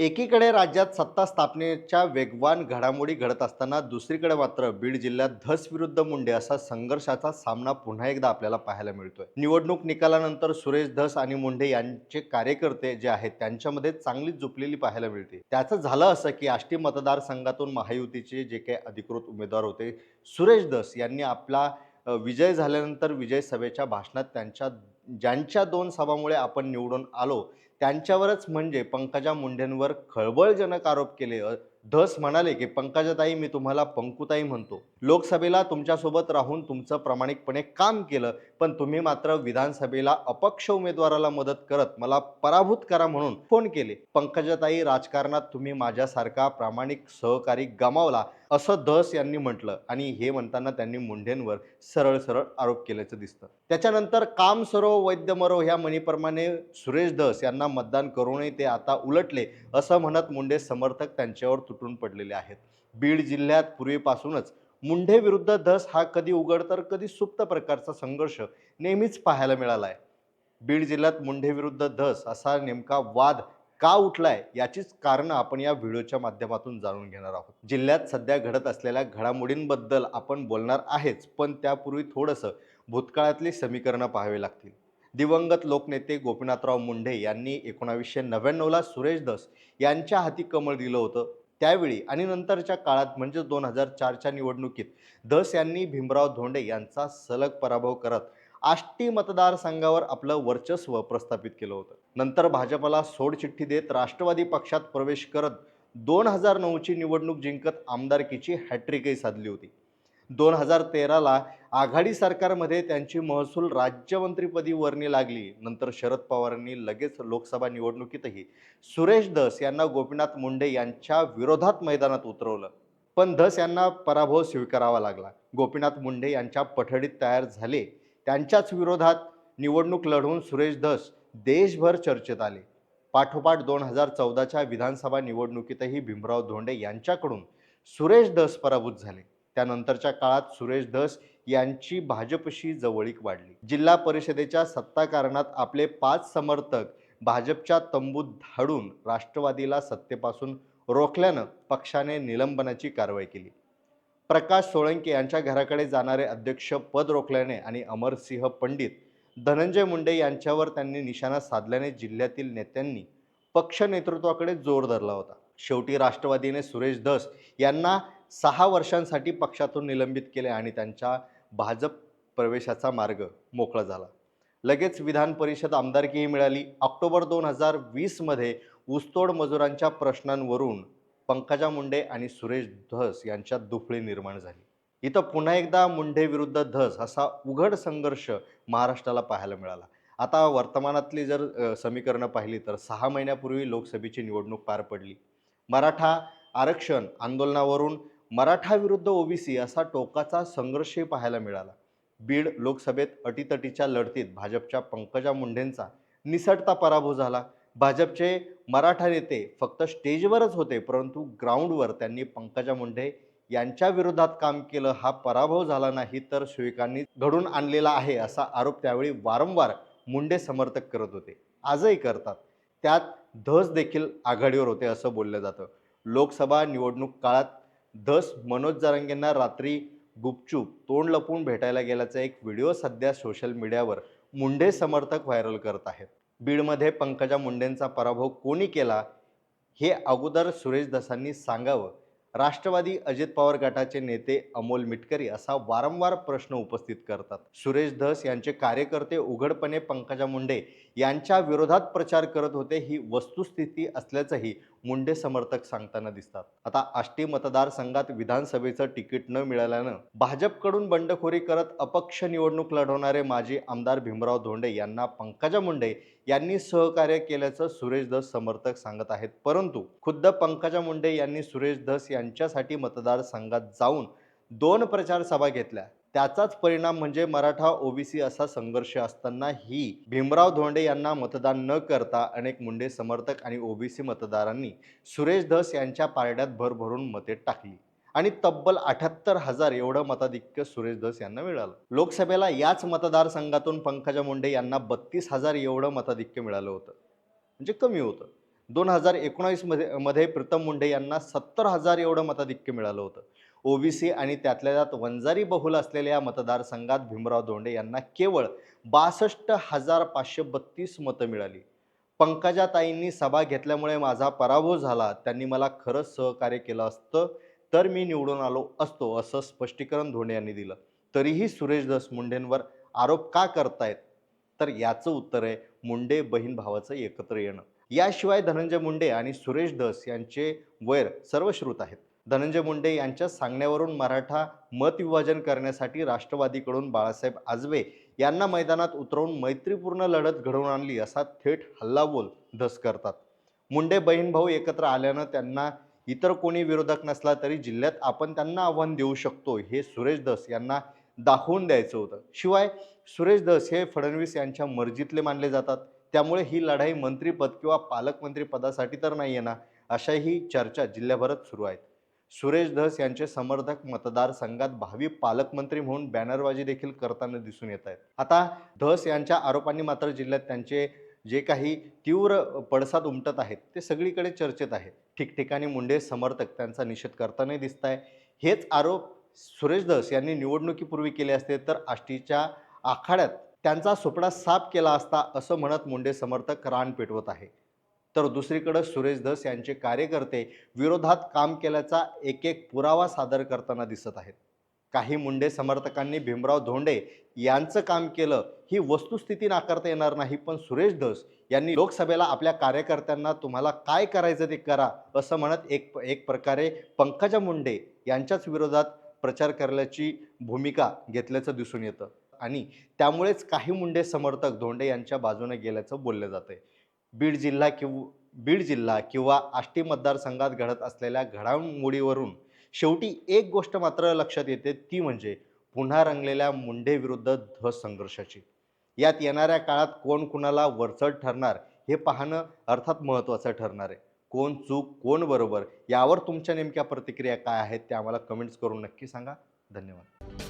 एकीकडे राज्यात सत्ता स्थापनेच्या वेगवान घडामोडी घडत असताना दुसरीकडे मात्र बीड जिल्ह्यात धस विरुद्ध मुंडे असा संघर्षाचा सामना पुन्हा एकदा आपल्याला पाहायला मिळतोय. निवडणूक निकालानंतर सुरेश धस आणि मुंडे यांचे कार्यकर्ते जे आहेत त्यांच्यामध्ये चांगलीच झुपलेली पाहायला मिळते. त्याचं झालं असं की आष्टी मतदारसंघातून महायुतीचे जे काही अधिकृत उमेदवार होते सुरेश धस यांनी आपला विजय झाल्यानंतर विजय सभेच्या भाषणात त्यांच्या ज्यांच्या दोन सभामुळे आपण निवडून आलो त्यांच्यावरच म्हणजे पंकजा मुंडेंवर खळबळजनक आरोप केले. धस म्हणाले की पंकजाताई मी तुम्हाला पंकुताई म्हणतो. लोकसभेला तुमच्यासोबत राहून तुमचं प्रामाणिकपणे काम केलं. पण तुम्ही मात्र विधानसभेला अपक्ष उमेदवाराला मदत करत मला पराभूत करा म्हणून फोन केले. पंकजाताई राजकारणात तुम्ही माझ्यासारखा प्रामाणिक सहकारी गमावला असं धस यांनी म्हटलं आणि हे म्हणताना त्यांनी मुंडेंवर सरळ सरळ आरोप केल्याचं दिसतं. त्याच्यानंतर काम सरो वैद्य मरो ह्या म्हणीप्रमाणे सुरेश धस यांना मतदान करूनही ते आता उलटले असं म्हणत मुंडे समर्थक त्यांच्यावर तुटून पडलेले आहेत. बीड जिल्ह्यात पूर्वीपासूनच मुंढे विरुद्ध धस हा कधी उघड तर कधी सुप्त प्रकारचा संघर्ष नेहमीच पाहायला मिळाला आहे बीड जिल्ह्यात मुंढे विरुद्ध धस असा नेमका वाद का उठलाय याचीच कारणं आपण या व्हिडिओच्या माध्यमातून जाणून घेणार आहोत. जिल्ह्यात सध्या घडत असलेल्या घडामोडींबद्दल आपण बोलणार आहेच पण त्यापूर्वी थोडंसं भूतकाळातली समीकरणं पाहावी लागतील. दिवंगत लोकनेते गोपीनाथराव मुंढे यांनी एकोणावीसशे नव्याण्णवला सुरेश धस यांच्या हाती कमळ दिलं होतं. त्यावेळी आणि नंतरच्या काळात म्हणजे दोन हजार चारच्या निवडणुकीत धस यांनी भीमराव धोंडे यांचा सलग पराभव करत आष्टी मतदारसंघावर आपलं वर्चस्व प्रस्थापित केलं होतं. नंतर भाजपला सोडचिठ्ठी देत राष्ट्रवादी पक्षात प्रवेश करत दोन हजार नऊची निवडणूक जिंकत आमदारकीची हॅट्रिकही साधली होती. दोन हजार तेराला आघाडी सरकारमध्ये त्यांची महसूल राज्यमंत्रीपदी वर्णी लागली. नंतर शरद पवारांनी लगेच लोकसभा निवडणुकीतही सुरेश धस यांना गोपीनाथ मुंडे यांच्या विरोधात मैदानात उतरवलं. पण धस यांना पराभव स्वीकारावा लागला. गोपीनाथ मुंडे यांच्या पठडीत तयार झाले. त्यांच्याच विरोधात निवडणूक लढवून सुरेश धस देशभर चर्चेत आले. पाठोपाठ दोन हजार चौदाच्या विधानसभा निवडणुकीतही भीमराव धोंडे यांच्याकडून सुरेश धस पराभूत झाले. त्यानंतरच्या काळात सुरेश धस यांची भाजपशी जवळीक वाढली. जिल्हा परिषदेच्या सत्ता कारणात आपले पाच समर्थक भाजपच्या तंबूत धाडून राष्ट्रवादीला सत्तेपासून रोखल्यानं पक्षाने निलंबनाची कारवाई केली. प्रकाश सोळंके यांच्या घराकडे जाणारे अध्यक्ष पद रोखल्याने आणि अमरसिंह पंडित धनंजय मुंडे यांच्यावर त्यांनी निशाणा साधल्याने जिल्ह्यातील नेत्यांनी पक्ष नेतृत्वाकडे जोर धरला होता. शेवटी राष्ट्रवादीने सुरेश धस यांना सहा वर्षांसाठी पक्षातून निलंबित केले आणि त्यांच्या भाजप प्रवेशाचा मार्ग मोकळा झाला. लगेच विधान परिषद आमदारकीही मिळाली. ऑक्टोबर दोन हजार वीसमध्ये ऊसतोड मजुरांच्या प्रश्नांवरून पंकजा मुंडे आणि सुरेश धस यांच्यात दुफळी निर्माण झाली. इथं पुन्हा एकदा मुंडे विरुद्ध धस असा उघड संघर्ष महाराष्ट्राला पाहायला मिळाला. आता वर्तमानातली जर समीकरणं पाहिली तर सहा महिन्यापूर्वी लोकसभेची निवडणूक पार पडली. मराठा आरक्षण आंदोलनावरून मराठा विरुद्ध ओबीसी असा टोकाचा संघर्षही पाहायला मिळाला. बीड लोकसभेत अटीतटीच्या लढतीत भाजपच्या पंकजा मुंडेंचा निसटता पराभव झाला. भाजपचे मराठा नेते फक्त स्टेजवरच होते परंतु ग्राउंडवर त्यांनी पंकजा मुंडे यांच्या विरोधात काम केलं हा पराभव झाला नाही तर शिविकांनी घडून आणलेला आहे असा आरोप त्यावेळी वारंवार मुंडे समर्थक करत होते. आजही करतात. त्यात धस देखील आघाडीवर होते असं बोललं जातं. लोकसभा निवडणूक काळात धस मनोज जारंगेंना रात्री गुपचूप तोंड लपवून भेटायला गेल्याचा एक व्हिडिओ सध्या सोशल मीडियावर मुंडे समर्थक व्हायरल करत आहेत. बीडमध्ये पंकजा मुंडेंचा पराभव कोणी केला हे अगोदर सुरेश धसांनी सांगावं. राष्ट्रवादी अजित पवार गटाचे नेते अमोल मिटकरी असा वारंवार प्रश्न उपस्थित करतात. सुरेश धस यांचे कार्यकर्ते उघडपणे पंकजा मुंडे यांच्या विरोधात प्रचार करत होते ही वस्तुस्थिती असल्याचंही मुंडे समर्थक सांगताना दिसतात. आता आष्टी मतदारसंघात विधानसभेचं तिकीट न मिळाल्यानं भाजपकडून बंडखोरी करत अपक्ष निवडणूक लढवणारे माजी आमदार भीमराव धोंडे यांना पंकजा मुंडे यांनी सहकार्य केल्याचं सुरेश धस समर्थक सांगत आहेत. परंतु खुद्द पंकजा मुंडे यांनी सुरेश धस यांच्यासाठी मतदारसंघात जाऊन दोन प्रचार सभा घेतल्या. त्याचाच परिणाम म्हणजे मराठा ओबीसी असा संघर्ष असतानाही भीमराव धोंडे यांना मतदान न करता अनेक मुंडे समर्थक आणि ओबीसी मतदारांनी सुरेश धस यांच्या पारड्यात भरभरून मते टाकली. आणि तब्बल अठ्याहत्तर हजार एवढं मताधिक्य सुरेश धस यांना मिळालं. लोकसभेला याच मतदारसंघातून पंकजा मुंडे यांना बत्तीस हजार एवढं मताधिक्य मिळालं होतं. म्हणजे कमी होतं. दोन हजार एकोणावीसमध्ये मध्ये प्रीतम मुंडे यांना सत्तर हजार एवढं मताधिक्य मिळालं होतं. ओबीसी आणि त्यातल्या त्यात वंजारी बहुल असलेल्या या मतदारसंघात भीमराव धोंडे यांना केवळ बासष्ट हजार पाचशे बत्तीस मतं मिळाली. पंकजाताईंनी सभा घेतल्यामुळे माझा पराभव झाला. त्यांनी मला खरंच सहकार्य केलं असतं तर मी निवडून आलो असतो असं स्पष्टीकरण धोंडे यांनी दिलं. तरीही सुरेश दस मुंडेंवर आरोप का करतायत? तर याचं उत्तर आहे मुंडे बहीण भावाचं एकत्र येणं. याशिवाय धनंजय मुंडे आणि सुरेश दस यांचे वैर सर्वश्रुत आहेत. धनंजय मुंडे यांच्या सांगण्यावरून मराठा मत विभाजन करण्यासाठी राष्ट्रवादीकडून बाळासाहेब आजवे यांना मैदानात उतरवून मैत्रीपूर्ण लढत घडवून आणली असा थेट हल्लाबोल धस करतात. मुंडे बहीण भाऊ एकत्र आल्यानं त्यांना इतर कोणी विरोधक नसला तरी जिल्ह्यात आपण त्यांना आव्हान देऊ शकतो हे सुरेश धस यांना दाखवून द्यायचं होतं. शिवाय सुरेश धस हे फडणवीस यांच्या मर्जीतले मानले जातात. त्यामुळे ही लढाई मंत्रीपद किंवा पालकमंत्री पदासाठी तर नाही आहे ना अशाही चर्चा जिल्ह्याभरात सुरू आहेत. सुरेश धस यांचे समर्थक मतदारसंघात भावी पालकमंत्री म्हणून बॅनरबाजी देखील करताना दिसून येत आहेत. आता धस यांच्या आरोपांनी मात्र जिल्ह्यात त्यांचे जे काही तीव्र पडसाद उमटत आहेत ते सगळीकडे चर्चेत आहे ठिकठिकाणी मुंडे समर्थक त्यांचा निषेध करताना दिसत आहे. हेच आरोप सुरेश धस यांनी निवडणुकीपूर्वी केले असते तर आष्टीच्या आखाड्यात त्यांचा सुपडा साफ केला असता असं म्हणत मुंडे समर्थक रान पेटवत आहे. तर दुसरीकडं सुरेश धस यांचे कार्यकर्ते विरोधात काम केल्याचा एक एक पुरावा सादर करताना दिसत आहेत. काही मुंडे समर्थकांनी भीमराव धोंडे यांचं काम केलं ही वस्तुस्थिती नाकारता येणार नाही पण सुरेश धस यांनी लोकसभेला आपल्या कार्यकर्त्यांना तुम्हाला काय करायचं ते करा असं म्हणत एक एक प्रकारे पंकजा मुंडे यांच्याच विरोधात प्रचार करण्याची भूमिका घेतल्याचं दिसून येतं. आणि त्यामुळेच काही मुंडे समर्थक धोंडे यांच्या बाजूने गेल्याचं बोललं जातं बीड जिल्हा किंवा बीड जिल्हा किंवा आष्टी मतदारसंघात घडत असलेल्या घडामोडीवरून शेवटी एक गोष्ट मात्र लक्षात येते ती म्हणजे पुन्हा रंगलेल्या मुंढेविरुद्ध ध्वज संघर्षाची. यात येणाऱ्या काळात कोण कुणाला वरचढ ठरणार हे पाहणं अर्थात महत्त्वाचं ठरणार आहे. कोण चूक कोण बरोबर यावर तुमच्या नेमक्या प्रतिक्रिया काय आहेत त्या आम्हाला कमेंट्स करून नक्की सांगा. धन्यवाद.